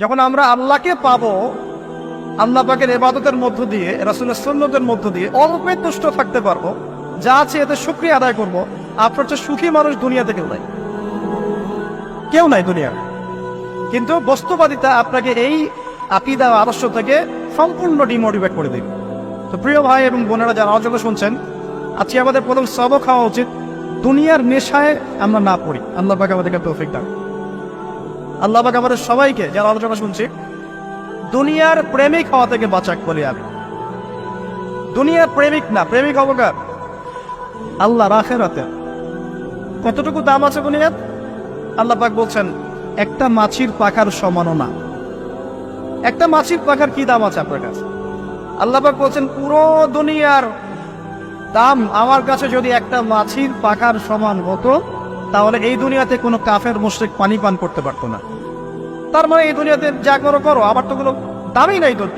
যখন আমরা আল্লাহকে পাবো, আল্লাহ পাকের এবাদতের মধ্য দিয়ে, রাসুলের সন্ন্যতের মধ্য দিয়ে অল্পে তুষ্ট থাকতে পারব, যা আছে এতে শুক্রিয়া আদায় করব। আপনার চেয়ে সুখী মানুষ দুনিয়াতে কেউ নাই। কেউ নাই দুনিয়া কিন্তু বস্তুবাদিতা আপনাকে এই আকিদা আদর্শ থেকে সম্পূর্ণ ডিমোটিভেট করে দেবে। তো প্রিয় ভাই এবং বোনেরা যারা আলোচনা শুনছেন, আজকে আমাদের প্রথম সবক খাওয়া উচিত। দুনিয়ার নেশায় আমরা না পড়ি। আল্লাহ পাক আমাদেরকে তৌফিক দান। আল্লাহ আমাদের সবাইকে, যারা আলোচনা শুনছি, দুনিয়ার প্রেমিক হওয়া থেকে বাঁচাক বলি আমি। দুনিয়ার প্রেমিক না, প্রেমিক হব কার? আল্লাহ রাখে রাতে কতটুকু দাম আছে দুনিয়ার? আল্লাহ পাক বলছেন, একটা মাছির পাখার সমানও না একটা মাছির পাখার কি দাম আছে আপনার কাছে? আল্লাহ পাক বলছেন, পুরো দুনিয়ার দাম আমার কাছে যদি একটা মাছির পাখার সমান হতো তাহলে এই দুনিয়াতে কোনো কাফের, মুশরিক পানি পান করতে পারতো না। তার মানে এই দুনিয়াতে যা করো করো আমার তো কোনো দামই নাই তোর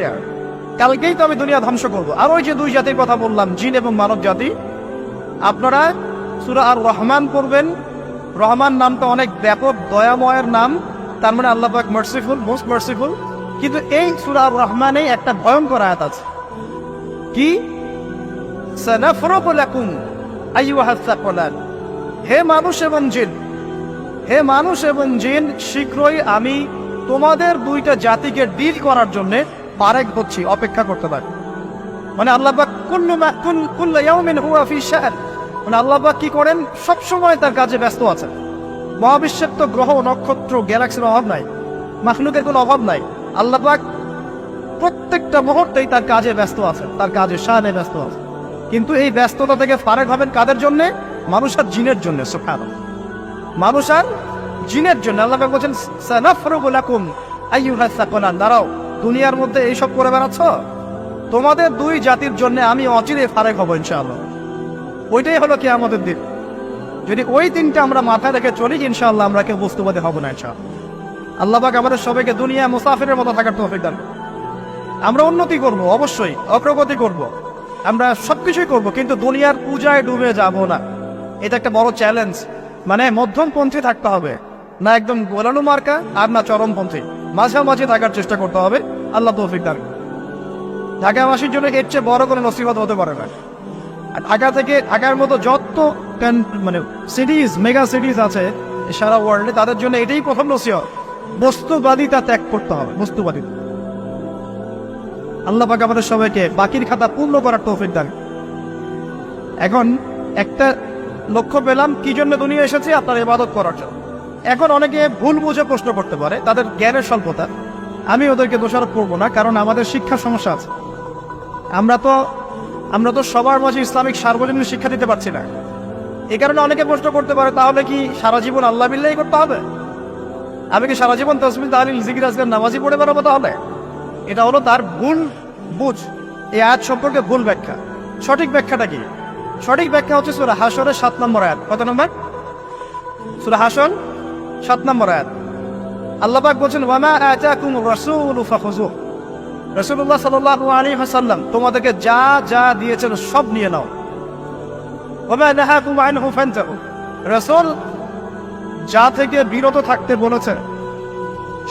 কালকেই তো আমি দুনিয়া ধ্বংস করব। আর ওই যে দুই জাতির কথা বললাম, জিন এবং মানব জাতি, আপনারা সুরা আর রহমান করবেন রহমান নামটা অনেক ব্যাপক, দয়াময়ের নাম। তার মানে আল্লাহ মার্সিফুল মোস্ট মার্সিফুল কিন্তু এই সুরা আর রহমানে একটা ভয়ঙ্কর আয়াত আছে। কি? সানাফরাকু লাকুম, আইয়ুহাস হে মানুষ এবং জিন, হে মানুষ এবং জিন, শীঘ্রই আমি তোমাদের দুইটা জাতিকে ডিল করার জন্য পারেক হচ্ছি, অপেক্ষা করতে পারি। মানে আল্লাহবাক কুল্লু মা কুল, কুল্লু ইয়াউমিন ফি শাআন মানে আল্লাহবাক কি করেন? সব সময় তার কাজে ব্যস্ত আছেন। মহাবিশ্বের তো গ্রহ, নক্ষত্র, গ্যালাক্সির অভাব নাই, মাখলুকের কোনো অভাব নাই। আল্লাহবাক প্রত্যেকটা মুহূর্তেই তার কাজে ব্যস্ত আছেন, তার কাজে শানে ব্যস্ত আছেন। কিন্তু এই ব্যস্ততা থেকে ফারেক হবেন কাদের জন্য? মানুষ আর জিনের জন্য সুখান মানুষ আর জিনের জন্য, আল্লাহ বলছেন দাঁড়াও, দুনিয়ার মধ্যে এইসব করে বেড়াচ্ছ? তোমাদের দুই জাতির জন্য আমি অচিরে ফারেক হব, ইনশাআল্লাহ। ওইটাই হলো কি আমাদের দিন। যদি ওই দিনটা আমরা মাথায় রেখে চলি, ইনশাআল্লাহ আমরা কেউ বস্তুবাদী হব না, ইনশাআল্লাহ। আল্লাহ পাক আমাদের সবাইকে দুনিয়া মুসাফিরের মতো থাকার তৌফিক দান আমরা উন্নতি করব, অবশ্যই, অগ্রগতি করব। আমরা সবকিছুই করব, কিন্তু দুনিয়ার পূজায় ডুবে যাব না। এটা একটা বড় চ্যালেঞ্জ মানে মধ্যমপন্থী থাকতে হবে। না একদম গোলানো মার্কা আর না চরমপন্থী। মাঝামাঝি থাকার চেষ্টা করতে হবে। আল্লাহ তৌফিক দান। ঢাকাবাসীর জন্য এর চেয়ে বড় কোনো নসিবত হতে পারে না। ঢাকা থেকে ঢাকার মতো যত মানে সিটিজ মেগা সিটিজ আছে, সারা ওয়ার্ল্ডে তাদের জন্য এটাই প্রথম নসিহত। বস্তুবাদিতা ত্যাগ করতে হবে, বস্তুবাদিতা। আল্লাহ পাক আমাদের সবাইকে বাকির খাতা পূর্ণ করার তৌফিক দান। এখন একটা লক্ষ্য পেলাম কি জন্য দুনিয়া এসেছে আপনার ইবাদত করার জন্য। এখন অনেকে ভুল বুঝে প্রশ্ন করতে পারে, তাদের জ্ঞানের স্বল্পতা। আমি ওদেরকে দোষারোপ করব না, কারণ আমাদের শিক্ষা সমস্যা আছে। আমরা তো আমরা তো সবার মাঝে ইসলামিক সার্বজনীন শিক্ষা দিতে পারছি না। এই কারণে অনেকে প্রশ্ন করতে পারে, তাহলে কি সারা জীবন আল্লাহ বিল্লাহি করতে হবে? আমি কি সারা জীবন তসমিল তাহলিল, জিকির আজকাল নামাজি পড়ে বেড়াবো তাহলে? এটা হলো তার ভুল বুঝ। এই আয়াত সম্পর্কে ভুল ব্যাখ্যা। সঠিক ব্যাখ্যাটা কি? সঠিক ব্যাখ্যা হচ্ছে সুরা হাসরের সাত নম্বর আয়াত। কত নম্বর? সুরা হাসন সাত নম্বর আয়াত। আল্লাহ পাক বলছেন, ওয়ামা আতাকুম রাসূল ফাখুযু রাসূলুল্লাহ সাল্লাল্লাহু আলাইহি ওয়াসাল্লাম, তোমাদেরকে যা যা দিয়েছেন সব নিয়ে নাও। ওয়ামা নাহাকুম আনহু ফান্তাহু। রাসূল যা থেকে বিরত থাকতে বলেছে,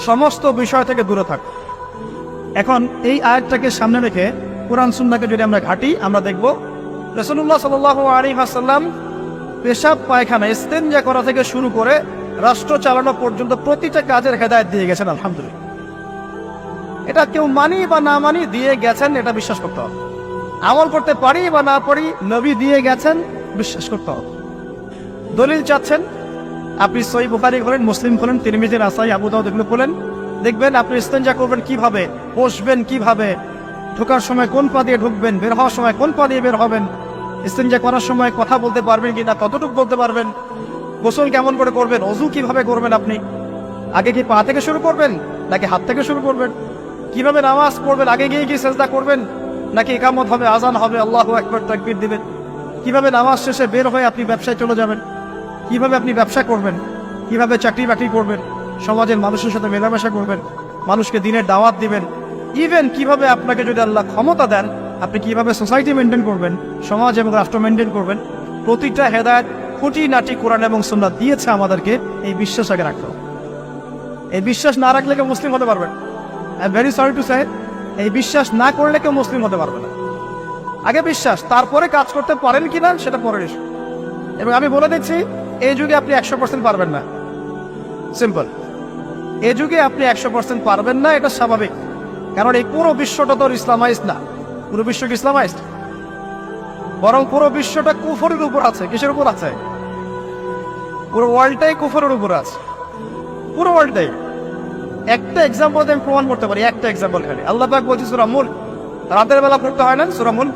সমস্ত বিষয় থেকে দূরে থাক। এখন এই আয়াতটাকে সামনে রেখে কোরআন সুন্নাকে যদি আমরা ঘাটি, আমরা দেখব রসুল্লাহ সাল আলী হাসাল্লাম পেশাব, পায়খানা ইস্তেঞ্জা করা থেকে শুরু করে রাষ্ট্র চালানো পর্যন্ত প্রতিটা কাজের হেদায়ত দিয়ে গেছেন, আলহামদুলিল্লাহ। এটা কেউ মানি বা না মানি দিয়ে গেছেন, এটা বিশ্বাস করতে হবে। আমল করতে পারি বা না পারি, নবী দিয়ে গেছেন, বিশ্বাস করতে হবে। দলিল চাচ্ছেন, আপনি সই বুখারি করেন মুসলিম খোলেন তিরমিজির আসাই আবু দাউদ এগুলো খোলেন দেখবেন আপনি ইস্তেঞ্জা করবেন কীভাবে, বসবেন কীভাবে ঢোকার সময় কোন পা দিয়ে ঢুকবেন? বের হওয়ার সময় কোন পা দিয়ে বের হবেন? ইস্তেঞ্জা করার সময় কথা বলতে পারবেন কিনা, কতটুকু বলতে পারবেন? গোসল কেমন করে করবেন? অজু কীভাবে করবেন আপনি? আগে কি পা থেকে শুরু করবেন, নাকি হাত থেকে শুরু করবেন? কীভাবে নামাজ পড়বেন? আগে গিয়ে কি চেষ্টা করবেন? নাকি একামত হবে আজান হবে? আল্লাহ একবার তাকবীর দিবেন। কীভাবে নামাজ শেষে বের হয়ে আপনি ব্যবসায় চলে যাবেন? কীভাবে আপনি ব্যবসা করবেন? কীভাবে চাকরি বাকরি করবেন? সমাজের মানুষের সাথে মেলামেশা করবেন? মানুষকে দিনের দাওয়াত দিবেন? ইভেন কীভাবে আপনাকে যদি আল্লাহ ক্ষমতা দেন, আপনি কীভাবে সোসাইটি মেনটেন করবেন, সমাজ এবং রাষ্ট্র মেনটেন করবেন, প্রতিটা হেদায়ত খুঁটি নাটি কোরআন এবং সুন্নাত দিয়েছে আমাদেরকে, এই বিশ্বাস আগে রাখতে এই বিশ্বাস না রাখলে কেউ মুসলিম হতে পারবেন I very sorry to say এই বিশ্বাস না করলে কেউ মুসলিম হতে পারবে না। আগে বিশ্বাস, তারপরে কাজ করতে পারেন কিনা সেটা পরের ইস্যু এবং আমি বলে দিচ্ছি, এই যুগে আপনি একশো পার্সেন্ট পারবেন না। সিম্পল এই যুগে আপনি একশো পার্সেন্ট পারবেন না, এটা স্বাভাবিক। কারণ এই পুরো বিশ্বটা তো ইসলামাইজ না। পুরো বিশ্ব কি ইসলামাইজ বরং পুরো বিশ্বটা কুফরের উপর আছে। কিসের উপর আছে? পুরো ওয়ার্ল্ডটাই কুফরের উপর আছে। পুরো ওয়ার্ল্ডটাই একটা এক্সাম্পল আমি প্রমাণ করতে পারি। একটা এক্সাম্পল খালি। আল্লাহ পাক বলছি, সুরা মুল্ক, রাতের বেলা পড়তে হয় না সুরা মুল্ক?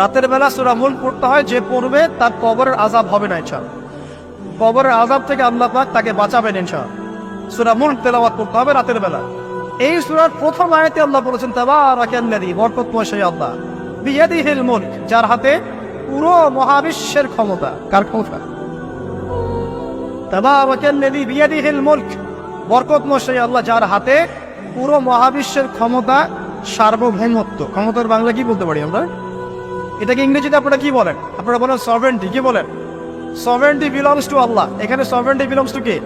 রাতের বেলা সুরা মুল্ক পড়তে হয়, যে পড়বে তার কবরের আজাব হবে না ইনশাল কবরের আজাব থেকে আল্লাহ পাক তাকে বাঁচাবেন ইনশাল সুরা মুল্ক তেলাওয়াত করতে হবে রাতের বেলা। এই সুরার প্রথম আয়াতে আল্লাহ বলেছেন, তাবারাকাল্লাযী বরকতময় সেই আল্লাহ। বিয়াদিহিল মুলক, যার হাতে পুরো মহাবিশ্বের ক্ষমতা। কার ক্ষমতা? তাবারাকাল্লাযী বিয়াদিহিল মুলক বরকতময় সেই আল্লাহ, যার হাতে পুরো মহাবিশ্বের ক্ষমতা, সার্বভৌমত্ব। ক্ষমতার বাংলা কি বলতে পারি আমরা? এটাকে ইংরেজিতে আপনারা কি বলেন? আপনারা বলেন সভেন্টি কি বলেন? সভেন্টি বিলংস টু আল্লাহ এখানে সভেন্টি বিলংস টু কে?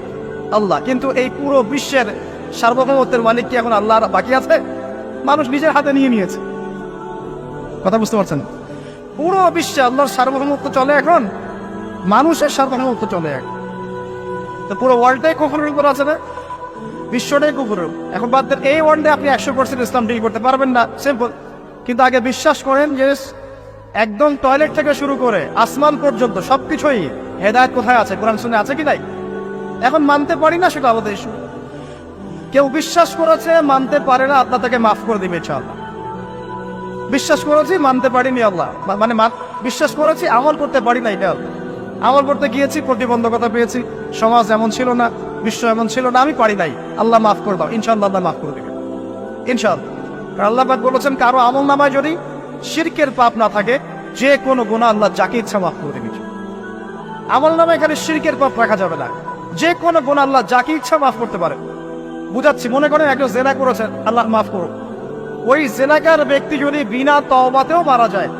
আল্লাহ। কিন্তু এই পুরো বিশ্বের সার্বভৌমত্বের মালিক কি এখন আল্লাহ বাকি আছে? মানুষ নিজের হাতে নিয়ে নিয়েছে। কথা বুঝতে পারছেন? পুরো বিশ্বে আল্লাহর সার্বভৌমত্ব চলে এখন। মানুষের সার্বভৌমত্ব চলে এখন। তো পুরো ওয়ার্ল্ডটাই কুকুরের উপর আছে না? বিশ্বটাই কুকুরের এখন বাদ দেন, এই ওয়ার্ল্ডে আপনি একশো পার্সেন্ট ইসলাম ডিল করতে পারবেন না। সিম্পল কিন্তু আগে বিশ্বাস করেন যে একদম টয়লেট থেকে শুরু করে আসমান পর্যন্ত সবকিছুই হেদায়ত কোথায় আছে? কোরআন শুনে আছে কি নাই? এখন মানতে পারি না সেটা আমাদের issue। কেউ বিশ্বাস করেছে, মানতে পারে না, আল্লাহ তাকে মাফ করে দিবে ইনশাআল্লাহ। বিশ্বাস করেছি, মানতে পারিনি আল্লাহ। মানে বিশ্বাস করেছি, আমল করতে পারি না। এটা। আমল করতে গিয়েছি, প্রতিবন্ধকতা পেয়েছি, সমাজ এমন ছিল না, বিশ্ব এমন ছিল না, আমি পারি নাই। আল্লাহ মাফ করে দাও, ইনশাআল্লাহ আল্লাহ মাফ করে দেবে। ইনশাআল্লাহ। আল্লাহ পাক বলেছেন, কারও আমল নামায় যদি শিরকের পাপ না থাকে, যে কোনো গুণা আল্লাহ যাকে ইচ্ছা মাফ করে দেবে। আমল নামে এখানে শিরকের পাপ রাখা যাবে না। যে কোনো গুণা আল্লাহ যাকে ইচ্ছা মাফ করতে পারে। বুঝাচ্ছি, মনে করেন একজন জেনা করেছেন, আল্লাহ মাফ করুন ওই জেনাকার ব্যক্তি যদি বিনা তওবাতেও মারা যায়,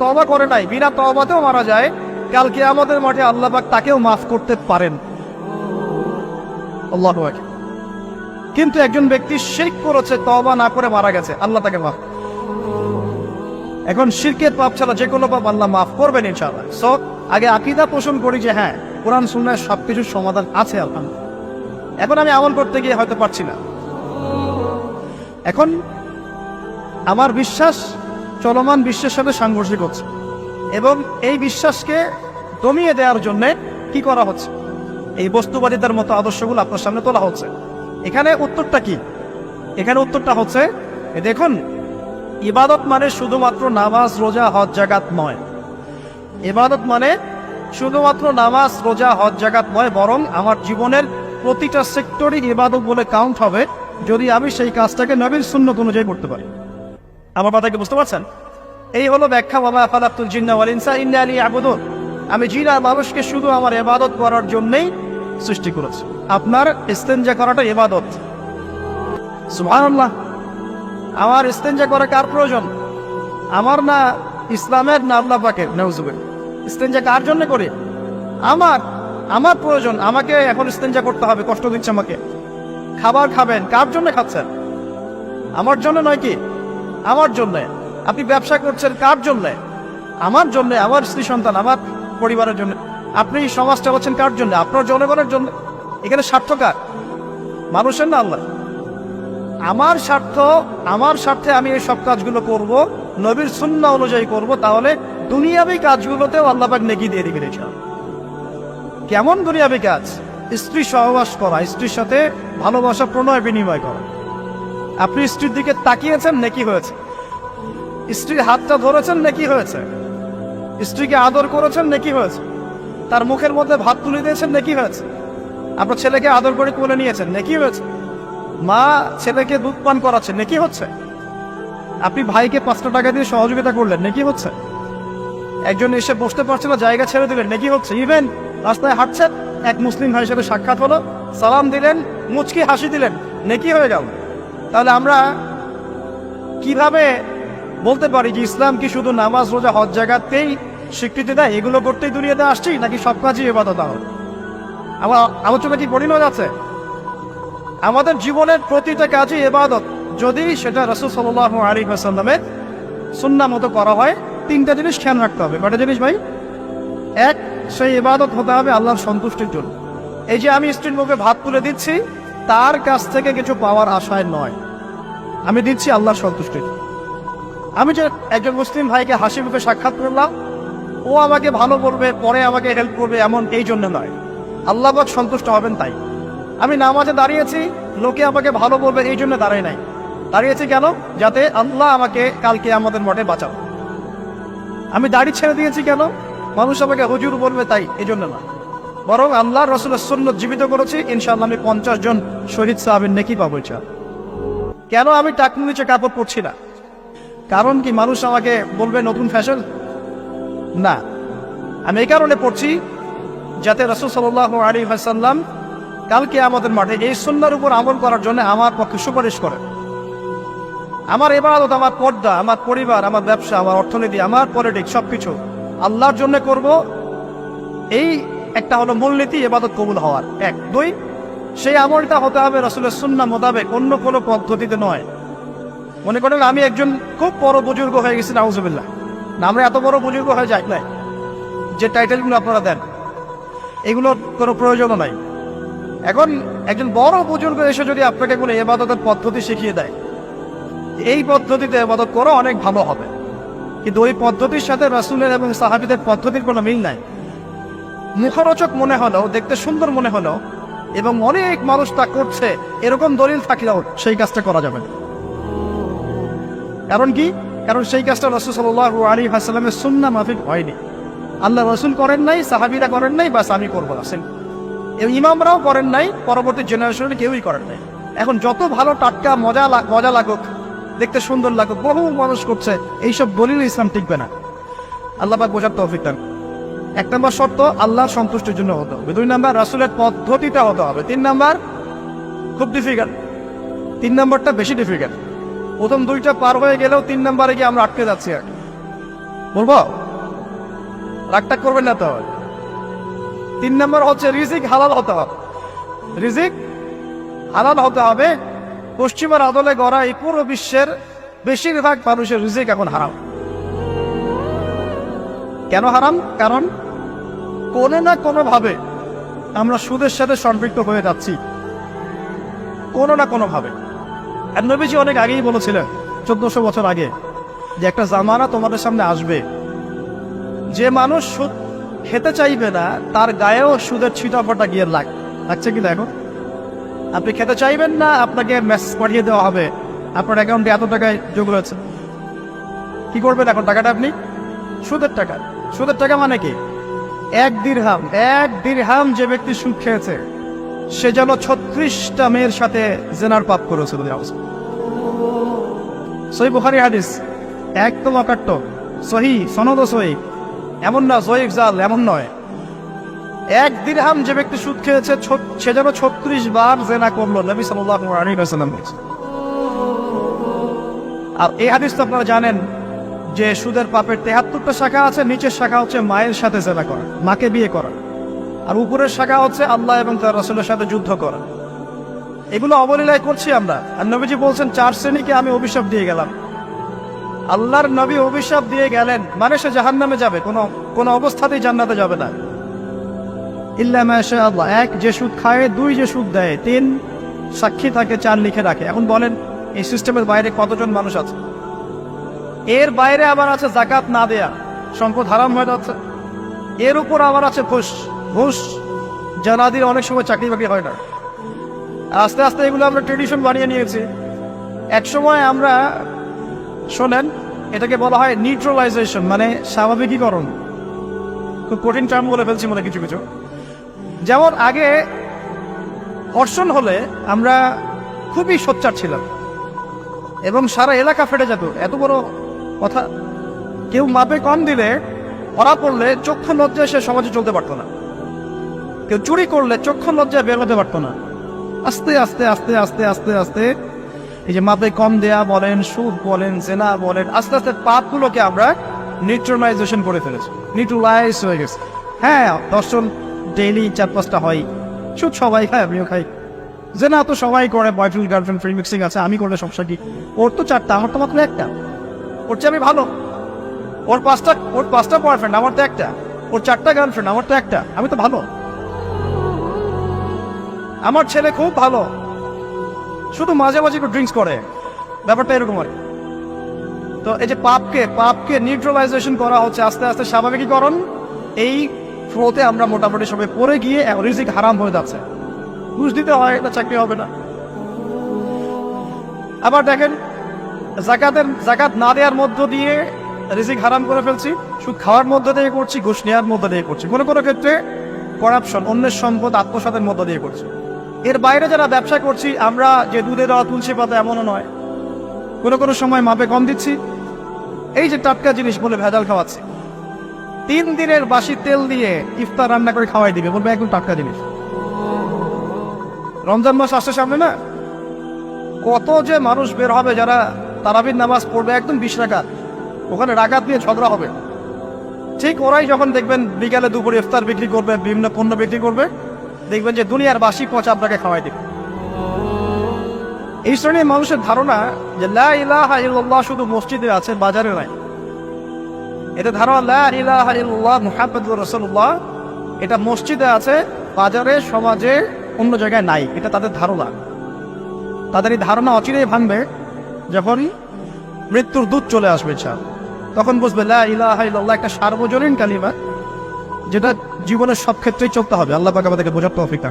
তওবা করে নাই, বিনা তওবাতেও মারা যায় কালকে আমাদের মাঠে আল্লাহ পাক তাকেও মাফ করতে পারেন। আল্লাহ কিন্তু একজন ব্যক্তি শিরক করেছে, তওবা না করে মারা গেছে, আল্লাহ তাকে মাফ। এখন শিরকের পাপ ছাড়া যে কোনো পাপ আল্লাহ মাফ করবেন ইনশাআল্লাহ। সো আগে আকিদা পোষণ করি যে হ্যাঁ কোরআন, সুন্নায় সবকিছুর সমাধান আছে, আলহামদুলিল্লাহ। এখন আমি আমল করতে গিয়ে হয়তো পারছি না। এখন আমার বিশ্বাস চলমান বিশ্বের সাথে সাংঘর্ষিক হচ্ছে এবং এই বিশ্বাসকে দমিয়ে দেওয়ার জন্য কি করা হচ্ছে? এই বস্তুবাদিতার মতো আদর্শগুলো আপনার সামনে তোলা হচ্ছে। এখানে উত্তরটা কি? এখানে উত্তরটা হচ্ছে দেখুন, ইবাদত মানে শুধুমাত্র নামাজ, রোজা, হজ জাগাত নয়। ইবাদত মানে শুধুমাত্র নামাজ, রোজা, হজ জাগাত নয়, বরং আমার জীবনের প্রতিটা সেক্টরই ইবাদত বলে কাউন্ট হবে, যদি আমি সেই কাজটাকে নবীর সুন্নত অনুযায়ী করতে পারি। আমার কথাকে বুঝতে পারছেন? এই হলো ব্যাখ্যা বাবা আফালাতুল জিন্না ওয়াল ইনসা ইন্না আলী আবুদুন আমি জিন আর মানুষকে শুধু আমার ইবাদত করার জন্যই সৃষ্টি করেছি। আপনার ইস্তেঞ্জা করাটা ইবাদত। সুবহানাল্লাহ। আমার ইস্তেঞ্জা করা কার প্রয়োজন? আমার না ইসলামের না আল্লাহ পাকের? নেউজুবের ইস্তেঞ্জা কার জন্য করি? আমার। আমার প্রয়োজন, আমাকে এখন ইস্তেঞ্জা করতে হবে, কষ্ট দিচ্ছে আমাকে। খাবার খাবেন, কার জন্য খাচ্ছেন? আমার জন্য নয় কি? আমার জন্য। আপনি ব্যবসা করছেন কার জন্য? আমার জন্য, আমার স্ত্রী সন্তান আমার পরিবারের জন্য। আপনি সমাজ চালাচ্ছেন কার জন্য? আপনার জনগণের জন্য। এখানে স্বার্থ কার? মানুষের না আল্লাহ? আমার স্বার্থ, আমার স্বার্থে আমি এই সব কাজগুলো করব, নবীর সুন্না অনুযায়ী করব, তাহলে দুনিয়াবি কাজগুলোতেও আল্লাপাক নেকি দিয়ে দিবেন ইনশাআল্লাহ। কেমন দুনিয়াবি কাজ স্ত্রী সহবাস করা, স্ত্রীর সাথে ভালোবাসা, প্রণয়, বিনিময় করা। আপনি স্ত্রীর দিকে তাকিয়েছেন নেকি হয়েছে? স্ত্রীর হাতটা ধরেছেন নেকি হয়েছে? স্ত্রীকে আদর করেছেন নেকি হয়েছে? তার মুখের মধ্যে ভাত তুলে দিয়েছেন নেকি হয়েছে? আপনার ছেলেকে আদর করে কোলে নিয়েছেন নেকি হয়েছে? মা ছেলেকে দুধ পান করাচ্ছে নাকি হচ্ছে? আপনি ভাইকে পাঁচটা টাকা দিয়ে সহযোগিতা করলেন নাকি হচ্ছে? একজন এসে বসতে পারছে না, জায়গা ছেড়ে দিলেন নাকি হচ্ছে? ইভেন রাস্তায় হাঁটছেন, এক মুসলিম ভাইয়ের সাথে সাক্ষাৎ হলো। সালাম দিলেন, মুচকি হাসি দিলেন, নেকি হয়ে গেল। তাহলে আমরা কীভাবে বলতে পারি যে ইসলাম কি শুধু নামাজ, রোজা, হজ জায়গাতেই স্বীকৃতি দেয়? এগুলো করতেই দুনিয়াতে আসছি, নাকি সব কাজই এবাদত আমার চোখে কি পরিণত আছে? আমাদের জীবনের প্রতিটা কাজই এবাদত। যদি সেটা রসুল সাল্লাহ আলী হাসাল্লামের সুন্না মতো করা হয়, তিনটা জিনিস খেয়াল রাখতে হবে। কটা জিনিস ভাই? এক, সেই ইবাদত হতে হবে আল্লাহর সন্তুষ্টির জন্য। এই যে আমি স্ত্রীর মুখে ভাত তুলে দিচ্ছি, তার কাছ থেকে কিছু পাওয়ার আশায় নয়। আমি দিচ্ছি আল্লাহর সন্তুষ্টির। আমি যে একজন মুসলিম ভাইকে হাসি মুখে সাক্ষাৎ করলাম, ও আমাকে ভালো বলবে, পরে আমাকে হেল্প করবে এমন এই জন্য নয়। আল্লাহ পাক সন্তুষ্ট হবেন তাই। আমি নামাজে দাঁড়িয়েছি, লোকে আমাকে ভালো বলবে এই জন্য দাঁড়ায় নাই। দাঁড়িয়েছি কেন? যাতে আল্লাহ আমাকে কালকে আমাদের মঠে বাঁচাও আমি দাড়ি ছেড়ে দিয়েছি কেন? মানুষ আমাকে হুজুর বলবে তাই এই জন্য না। বরং আল্লাহ রসুলের সুন্নত জীবিত করেছি, ইনশাআল্লাহ আমি পঞ্চাশ জন শহীদ সাহাবের নেকি পাবো ইনশাআল্লাহ। কেন আমি টাকনু নিচে কাপড় পরছি না? কারণ কি মানুষ আমাকে বলবে নতুন ফ্যাশন? না। আমি এই কারণে পড়ছি যাতে রসুল সাল্লাহ আলী হাসাল্লাম কালকে আমাদের মাঠে এই সুন্নার উপর আমল করার জন্য আমার পক্ষে সুপারিশ করে আমার এবারত আমার পর্দা, আমার পরিবার, আমার ব্যবসা, আমার অর্থনীতি, আমার পলিটিক্স সবকিছু আল্লাহর জন্য করব। এই একটা হলো মূলনীতি এবাদত কবুল হওয়ার। এক। দুই, সেই আমলটা হতে হবে রসুলের সুন্না মোতাবেক, অন্য কোনো পদ্ধতিতে নয়। মনে করেন আমি একজন খুব বড় বুজুর্গ হয়ে গেছি, নাউজুবিল্লাহ। না, আমরা এত বড় বুজুর্গ হয়ে যাই নাই। যে টাইটেলগুলো আপনারা দেন, এগুলোর কোনো প্রয়োজনও নাই। এখন একজন বড় বুজুর্গ এসে যদি আপনাকে কোনো এবাদতের পদ্ধতি শিখিয়ে দেয়, এই পদ্ধতিতে এবাদত করা অনেক ভালো হবে। কিন্তু ওই পদ্ধতির সাথে রাসুলের এবং সাহাবিদের পদ্ধতির কোনো মিল নাই। মুখরোচক মনে হলো দেখতে সুন্দর মনে হলো এবং অনেক মানুষ তা করছে, এরকম দলিল থাকলেও সেই কাজটা করা যাবে না। কারণ কি? কারণ সেই কাজটা রসুল সাল্লাহ আলী হাসালামের সুন্না মাফিক হয়নি। আল্লাহ রসুল করেন নাই, সাহাবিরা করেন নাই, বাস আমি করব আসেন এবং ইমামরাও করেন নাই, পরবর্তী জেনারেশনে কেউই করেন নাই। এখন যত ভালো টাটকা, মজা মজা লাগুক দেখতে সুন্দর লাগুক, বহু মানুষ করছে। এইসব দলিল ইসলাম টিকবে না। আল্লাহ পাক বোঝার তৌফিক দান। এক নম্বর শর্ত আল্লাহর সন্তুষ্টির জন্য হতে হবে। দুই নম্বর, রাসুলের পদ্ধতিটা হতে হবে। তিন নম্বর, খুব ডিফিকাল্ট তিন নম্বরটা বেশি ডিফিকাল্ট প্রথম দুইটা পার হয়ে গেলেও তিন নম্বরে গিয়ে আমরা আটকে যাচ্ছি আর বলব? রাগটা করবেন না তো। তিন নম্বর হচ্ছে রিজিক, হালাল হতে হবে। রিজিক, হালাল হতে হবে। পশ্চিমের আদলে গড়া এই পুরো বিশ্বের বেশিরভাগ মানুষের রিজিক এখন হারাম। কেন হারাম? কারণ কোনো না কোনো ভাবে আমরা সুদের সাথে সম্পৃক্ত হয়ে যাচ্ছি। কোনো না কোনো ভাবে আর নবীজি অনেক আগেই বলেছিলেন, চোদ্দশো বছর আগে, যে একটা জামানা তোমাদের সামনে আসবে। যে মানুষ সুদ খেতে চাইবে না, তার গায়েও সুদের ছিটাফটা গিয়ে লাগ লাগছে কি দেখো? আপনি খেতে চাইবেন না? আপনাকে মেসেজ পাঠিয়ে দেওয়া হবে। আপনার অ্যাকাউন্টে এত টাকায় যোগ রয়েছে। কি করবেন এখন টাকাটা আপনি? সুদের টাকা। সুদের টাকা মানে কি? এক দিরহাম এক দিরহাম যে ব্যক্তি সুদ খেয়েছে, সে যেন ছত্রিশটা মেয়ের সাথে জেনার পাপ করেছে সহি বুখারি হাদিস। একদম অকাট্য সহি সনদ সহি। এমন না জয়ীফ জাল, এমন নয়। এক দিরহাম যে ব্যক্তি সুদ খেয়েছে সে যেন ছত্রিশ বার জেনা করল, নবী আলাইহি ওয়াসাল্লাম আর এই হাদিস তো আপনারা জানেন যে সুদের পাপের তেহাত্তরটা শাখা আছে, নিচের শাখা হচ্ছে মায়ের সাথে জেনা করা, মাকে বিয়ে করা। আর উপরের শাখা হচ্ছে আল্লাহ এবং তার রসুলের সাথে যুদ্ধ করা। এগুলো অবলীলায় করছি আমরা। আর নবীজি বলছেন, চার শ্রেণীকে আমি অভিশাপ দিয়ে গেলাম। আল্লাহর নবী অভিশাপ দিয়ে গেলেন মানে সে জাহান নামে যাবে, কোনো কোনো অবস্থাতেই জান্নাতে যাবে না। ইল্লা মাশা আল্লাহ এক যে সুদ খায়, দুই যে সুদ দেয়, তিন সাক্ষী থাকে, চার লিখে রাখে। এখন বলেন, এই সিস্টেমের বাইরে কতজন মানুষ আছে? এর বাইরে আবার আছে জাকাত না দেয়া, সম্পদ হারাম হয়ে যাচ্ছে। এর উপর আবার আছে ঘুষ। ঘুষ জানাদির অনেক সময় চাকরি বাকরি হয় না। আস্তে আস্তে এগুলো আমরা ট্রেডিশন বানিয়ে নিয়েছি। এক সময় আমরা, শোনেন, এটাকে বলা হয় নিউট্রালাইজেশন মানে স্বাভাবিকীকরণ। খুব কঠিন টার্ম বলে ফেলছি মনে কিছু কিছু। যেমন আগে ধর্ষণ হলে আমরা খুবই সোচ্চার ছিলাম। এবং সারা এলাকা ফেটে যেত। এত বড় কথা। কেউ মাপে কম দিলে, ধরা পড়লে চক্ষু লজ্জায় সে সমাজে চলতে পারতো না। কেউ চুরি করলে চক্ষু লজ্জায় বের হতে পারতো না। আস্তে আস্তে আস্তে আস্তে আস্তে আস্তে এই যে মাপে কম দেয়া বলেন, সুদ বলেন, জেনা বলেন, আস্তে আস্তে পাপগুলোকে আমরা নিউট্রালাইজেশন করে ফেলেছি। নিউট্রালাইজ হয়ে গেছে। হ্যাঁ দর্শন ডেইলি চার পাঁচটা হয়। সুদ সবাই খায়, আমিও খাই। যে না, তো সবাই করে বয়ফ্রেন্ড গার্লফ্রেন্ড ফ্রি মিক্সিং আছে, আমি করলে সমস্যা কি? ওর তো চারটা, আমার তো মাত্র একটা। ওর চেয়ে আমি ভালো। ওর পাঁচটা ওর পাঁচটা বয়ফ্রেন্ড আমার তো একটা। ওর চারটা গার্লফ্রেন্ড আমার তো একটা। আমি তো ভালো। আমার ছেলে খুব ভালো। শুধু মাঝে মাঝে একটু ড্রিঙ্কস করে। ব্যাপারটা এরকম আর। তো এই যে পাপকে পাপকে নিউট্রালাইজেশন করা হচ্ছে, আস্তে আস্তে স্বাভাবিকীকরণ, এই ফ্লোতে আমরা মোটামুটি সবাই পড়ে গিয়ে রিজিক হারাম হয়ে যাচ্ছে। ঘুষ দিতে হয়, এটা চাকরি হবে না। আবার দেখেন, জাকাতের, জাকাত না দেওয়ার মধ্য দিয়ে রিজিক হারাম করে ফেলছি, সুদ খাওয়ার মধ্য দিয়ে করছি, ঘুষ নেওয়ার মধ্য দিয়ে করছি। কোনো কোনো ক্ষেত্রে করাপশন অন্যের সম্পদ আত্মসাতের মধ্য দিয়ে করছি। এর বাইরে যারা ব্যবসা করছি, আমরা যে দুধে দেওয়া তুলসী পাতা, এমনও নয়। কোনো কোনো সময় মাপে কম দিচ্ছি। এই যে টাটকা জিনিস বলে ভেজাল খাওয়াচ্ছি। তিন দিনের বাসি তেল দিয়ে ইফতার রান্না করে খাওয়াই দিবে। বলবে, একদম টাটকা জিনিস। রমজান মাস আসছে সামনে না? কত যে মানুষ বের হবে যারা তারাবির নামাজ পড়বে একদম বিশ রাকাত। ওখানে রাগাত নিয়ে ঝগড়া হবে। ঠিক ওরাই যখন দেখবেন বিকালে দুপুরে ইফতার বিক্রি করবে, বিভিন্ন পণ্য বিক্রি করবে, দেখবেন যে দুনিয়ার বাসি পচা আপনাকে খাওয়াই দিবে। এই শ্রেণির মানুষের ধারণা যে লা ইলাহা ইল্লাল্লাহ শুধু মসজিদে আছে, বাজারে নাই। এটা ধারণা এটা মসজিদে আছে, বাজারে, সমাজে, অন্য জায়গায় নাই। এটা তাদের ধারণা। তাদের এই ধারণা অচিরেই ভাঙবে যখন মৃত্যুর দূত চলে আসবে ইচ্ছা তখন বুঝবে ইল্লাল্লাহ একটা সার্বজনীন কালিমা, যেটা জীবনের সব ক্ষেত্রেই চলতে হবে। আল্লাহ পাক আমাদেরকে বোঝার তৌফিক।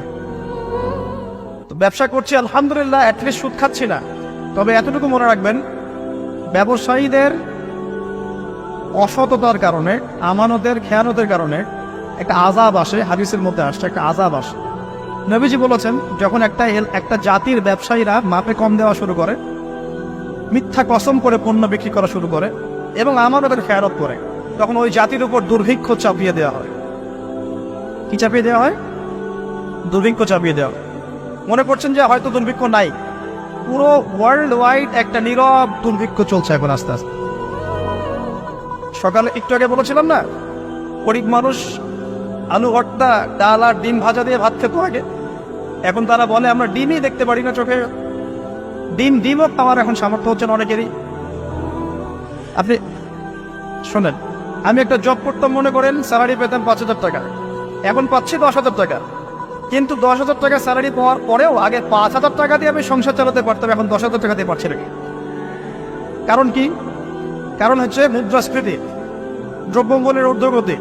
তো ব্যবসা করছি, আলহামদুলিল্লাহ অ্যাটলিস্ট সুদ খাচ্ছি না। তবে এতটুকু মনে রাখবেন, ব্যবসায়ীদের অসততার কারণে, আমানতের খেয়ানতের কারণে একটা আজাব আসে, হাদিসের মধ্যে আসছে একটা আজাব আসে। নবীজি বলেছেন, যখন একটা একটা জাতির ব্যবসায়ীরা মাপে কম দেওয়া শুরু করে, মিথ্যা কসম করে পণ্য বিক্রি করা শুরু করে এবং আমানতের খেয়ানত করে, তখন ওই জাতির উপর দুর্ভিক্ষ চাপিয়ে দেওয়া হয়। কি চাপিয়ে দেওয়া হয়? দুর্ভিক্ষ চাপিয়ে দেওয়া হয়। মনে করছেন যে হয়তো দুর্ভিক্ষ নাই। পুরো ওয়ার্ল্ড ওয়াইড একটা নীরব দুর্ভিক্ষ চলছে এখন আস্তে আস্তে। সকালে একটু আগে বলেছিলাম না? গরিব মানুষ আলু, ভর্তা, ডাল আর ডিম ভাজা দিয়ে ভাত খেত আগে। এখন তারা বলে, আমরা ডিমই দেখতে পারি না চোখে। ডিম, ডিমও পাওয়ার এখন সামর্থ্য হচ্ছে না অনেকেরই। আপনি শোনেন, আমি একটা জব করতাম মনে করেন স্যালারি পেতাম পাঁচ হাজার টাকা। এখন পাচ্ছি দশ হাজার টাকা। কিন্তু দশ হাজার টাকা স্যালারি পাওয়ার পরেও আগে পাঁচ হাজার টাকা দিয়ে আমি সংসার চালাতে পারতাম, এখন দশ হাজার টাকা দিয়ে পারছি না। কারণ কি? কারণ হচ্ছে মুদ্রাস্ফীতি, দ্রব্যমূল্যের ঊর্ধ্বগতি।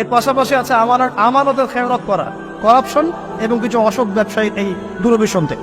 এর পাশাপাশি আছে আমার আমানতের খেয়ালত করা, করাপশন এবং কিছু অসৎ ব্যবসায়ী এই দূরভিসন্ধে।